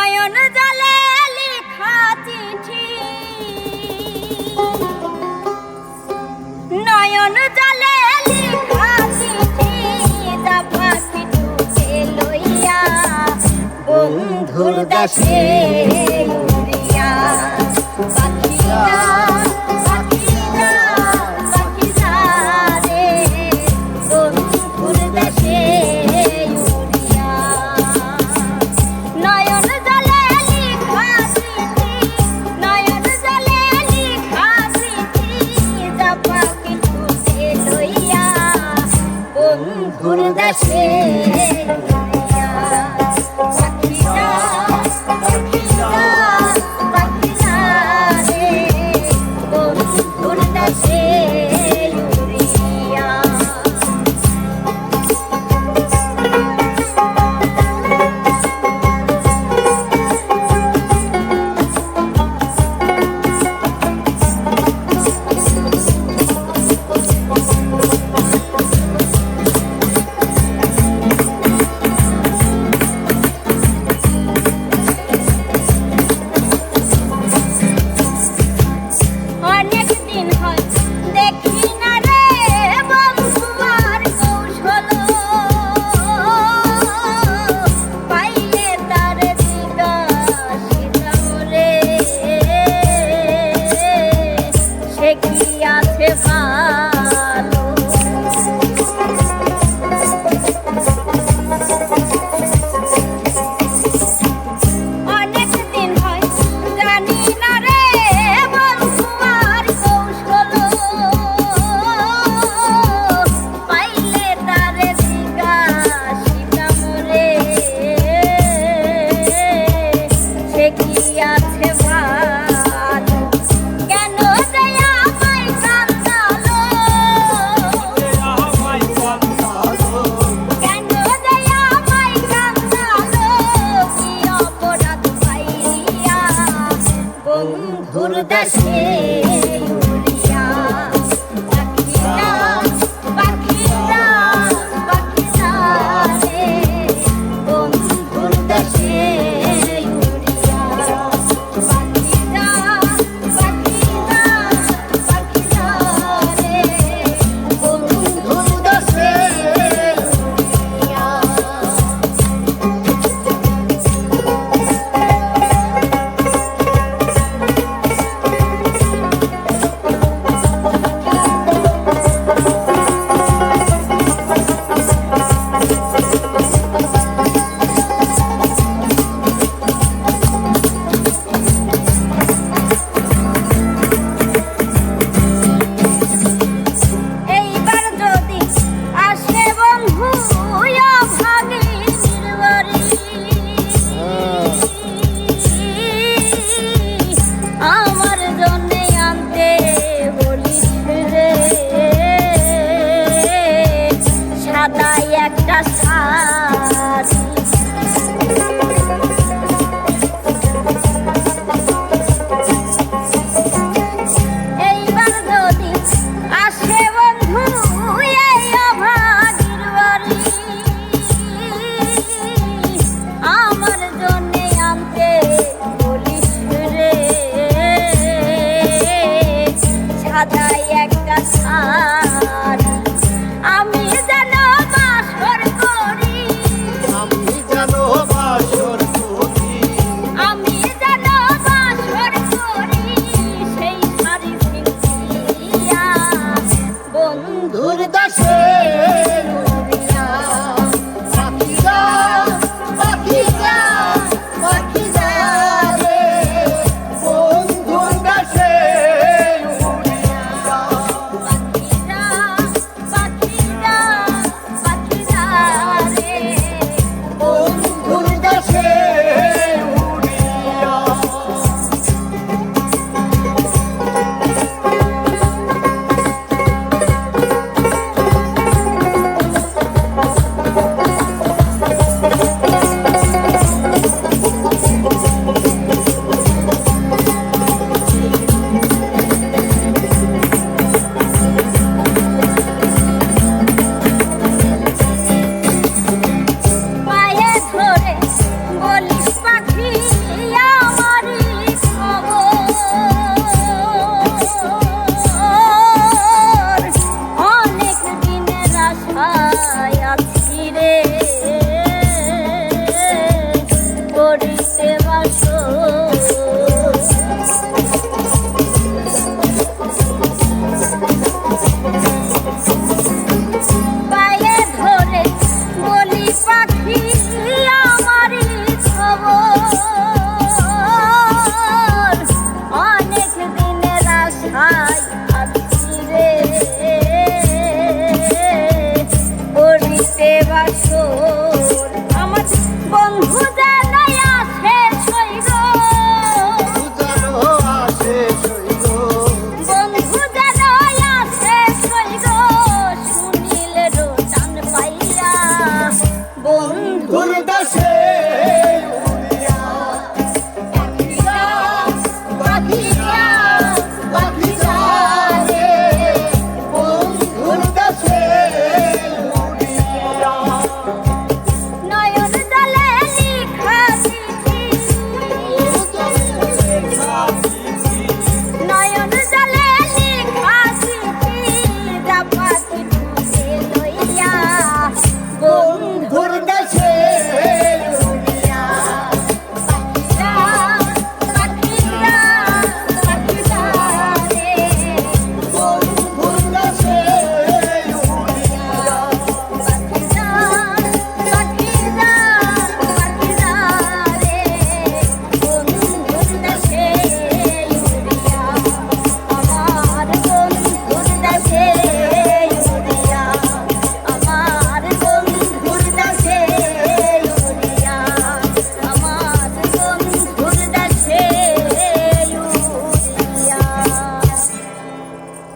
নয়ন জলে লেখা চিঠি। নয়ন জলে লেখা চিঠি দাবা পিটুকে লইয়া? বন্ধুর দাসে পাখিরা ফুল গাছে das. বাধায় একটা ছায়া